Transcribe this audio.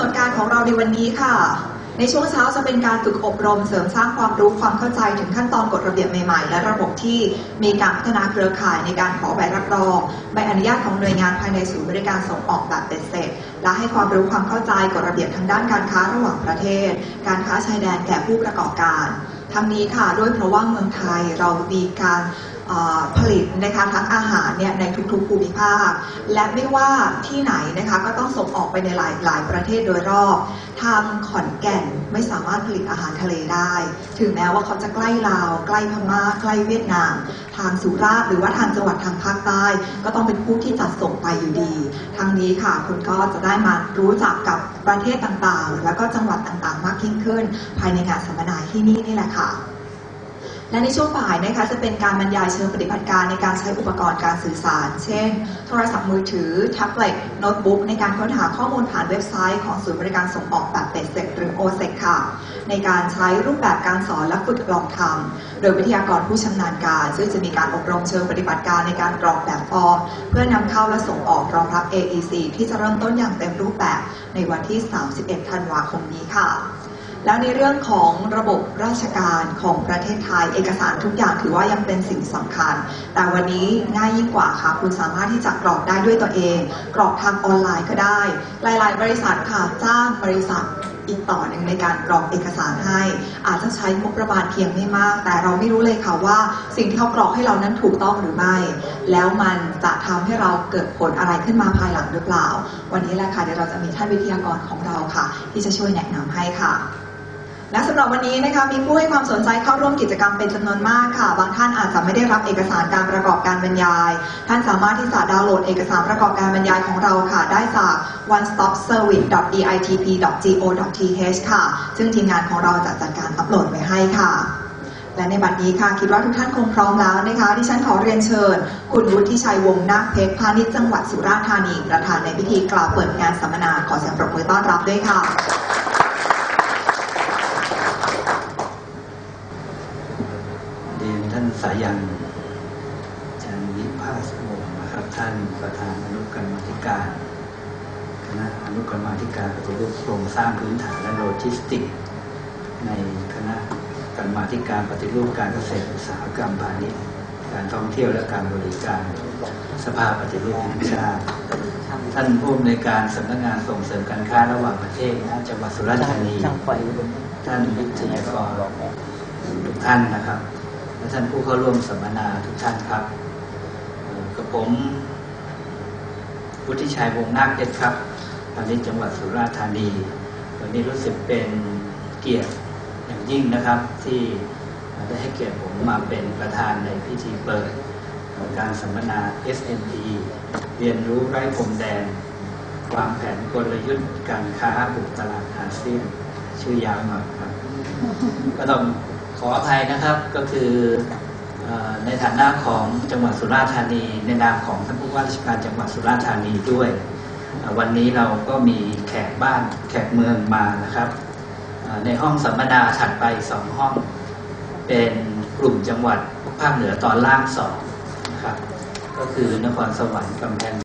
หนดการของเราในวันนี้ค่ะ ในช่วงเช้าจะเป็นการฝึกอบรมเสริมสร้างความรู้ความเข้าใจถึงขั้นตอนกฎระเบียบใหม่ๆ และระบบที่มีการพัฒนาเครือข่ายในการขอใบรับรองใบอนุญาตของหน่วยงานภายในศูนย์บริการส่งออกแบบเป็นเสร็จ และให้ความรู้ความเข้าใจกฎระเบียบทางด้านการค้าระหว่างประเทศ การค้าชายแดนแก่ผู้ประกอบการทั้งนี้ค่ะด้วยเพราะว่าเมืองไทยเรามีการ ผลิตนะคะทั้งอาหารเนี่ยในทุกๆภูมิภาค และไม่ว่าที่ไหนนะคะก็ต้องส่งออกไปในหลายหลายประเทศโดยรอบทางขอนแก่นไม่สามารถผลิตอาหารทะเลได้ ถึงแม้ว่าเขาจะใกล้ลาว ใกล้พม่าใกล้เวียดนาม ทางสุราษฎร์หรือว่าทางจังหวัดทางภาคใต้ ก็ต้องเป็นผู้ที่จัดส่งไปอยู่ดี ทางนี้ค่ะคุณก็จะได้มารู้จักกับประเทศต่างๆ แล้วก็จังหวัดต่างๆ มากยิ่งขึ้น ภายในงานสัมมนาที่นี่นี่แหละค่ะ และในช่วงบ่ายนะคะจะเป็นการบรรยายเชิงปฏิบัติการในการใช้อุปกรณ์การสื่อสาร เช่น โทรศัพท์มือถือ แท็บเล็ตโน้ตบุ๊กในการค้นหาข้อมูลผ่านเว็บไซต์ของศูนย์บริการส่งออกแบบเป็ดเซ็กหรือ OSEC ค่ะ ในการใช้รูปแบบการสอนและฝึกลองทำโดยวิทยากรผู้ชำนาญการ ซึ่งจะมีการอบรมเชิงปฏิบัติการในการกรอกแบบฟอร์มเพื่อนำเข้าและส่งออกรองรับ AEC ที่จะเริ่มต้นอย่างเต็มรูปแบบในวันที่ 31 ธันวาคมนี้ค่ะ แล้วในเรื่องของระบบราชการของประเทศไทย เอกสารทุกอย่างถือว่ายังเป็นสิ่งสำคัญ แต่วันนี้ง่ายยิ่งกว่าค่ะคุณสามารถที่จะกรอกได้ด้วยตัวเอง กรอกทางออนไลน์ก็ได้ หลาย ๆ บริษัทค่ะจ้างบริษัทอีกต่อหนึ่งในการกรอกเอกสารให้ อาจจะใช้งบประมาณเพียงไม่มาก แต่เราไม่รู้เลยค่ะว่า สิ่งที่เขากรอกให้เรานั้นถูกต้องหรือไม่ แล้วมันจะทำให้เราเกิดผลอะไรขึ้นมาภายหลังหรือเปล่า วันนี้แหละค่ะเดี๋ยวเราจะมีท่านวิทยากรของเราค่ะ ที่จะช่วยแนะนำให้ค่ะ และสำหรับวันนี้นะคะมีผู้ให้ความสนใจเข้าร่วมกิจกรรมเป็นจำนวนมากค่ะ บางท่านอาจจะไม่ได้รับเอกสารการประกอบการบรรยาย ท่านสามารถที่จะดาวน์โหลดเอกสารประกอบการบรรยายของเราค่ะ ได้จาก onestopservice.ditp.go.th ค่ะ ซึ่งทีมงานของเราจะจัดการอัปโหลดไว้ให้ค่ะและในบัดนี้ค่ะ คิดว่าทุกท่านคงพร้อมแล้วนะคะที่ฉันขอเรียนเชิญ คุณวุฒิชัยวงศ์นาคเพชรพาณิชย์จังหวัดสุราษฎร์ธานี ประธานในพิธีกล่าวเปิดงานสัมมนาขอเสียงปรบมือต้อนรับด้วยค่ะ เรียนท่าน สายันจันวิภาสวงศ์นะครับท่านประธานอนุกรรมาธิการคณะอนุกรรมาธิการปฏิรูปโครงสร้างพื้นฐานและโลจิสติกส์ในคณะกรรมาธิการปฏิรูปการเกษตรอุตสาหกรรมพาณิชย์การท่องเที่ยวและการบริการสภาปฏิรูปแห่งชาติท่านผู้อำนวยการสำนักงานส่งเสริมการค้าระหว่างประเทศนะจังหวัดสุราษฎร์ธานีช่างไฟบนท่านวิทยากรทุกท่านนะครับ และท่านผู้เข้าร่วมสัมมนาทุกท่านครับกับผมวุฒิชัยวงนาคเพชรครับ ตอนนี้จังหวัดสุราษฎร์ธานี วันนี้รู้สึกเป็นเกียรติอย่างยิ่งนะครับ ที่ได้ให้เกียรติผมมาเป็นประธานในพิธีเปิดการสัมมนา SNP เรียนรู้ไร้พรมแดน วางแผนกลยุทธ์การค้าบุกตลาดอาเซียน ชื่อยาวหน่อยครับ ก็ต้อง ขออภัยนะครับก็คืออในฐานะของจังหวัดสุราษฎร์ธานี ในนามของท่านผู้ว่าราชการจังหวัดสุราษฎร์ธานีด้วย วันนี้เราก็มีแขกบ้านแขกเมืองมานะครับ ในห้องสัมมนาถัดไปสองห้อง เป็นกลุ่มจังหวัดภาคเหนือตอนล่างสองนะครับก็คือนครสวรรค์กำแพง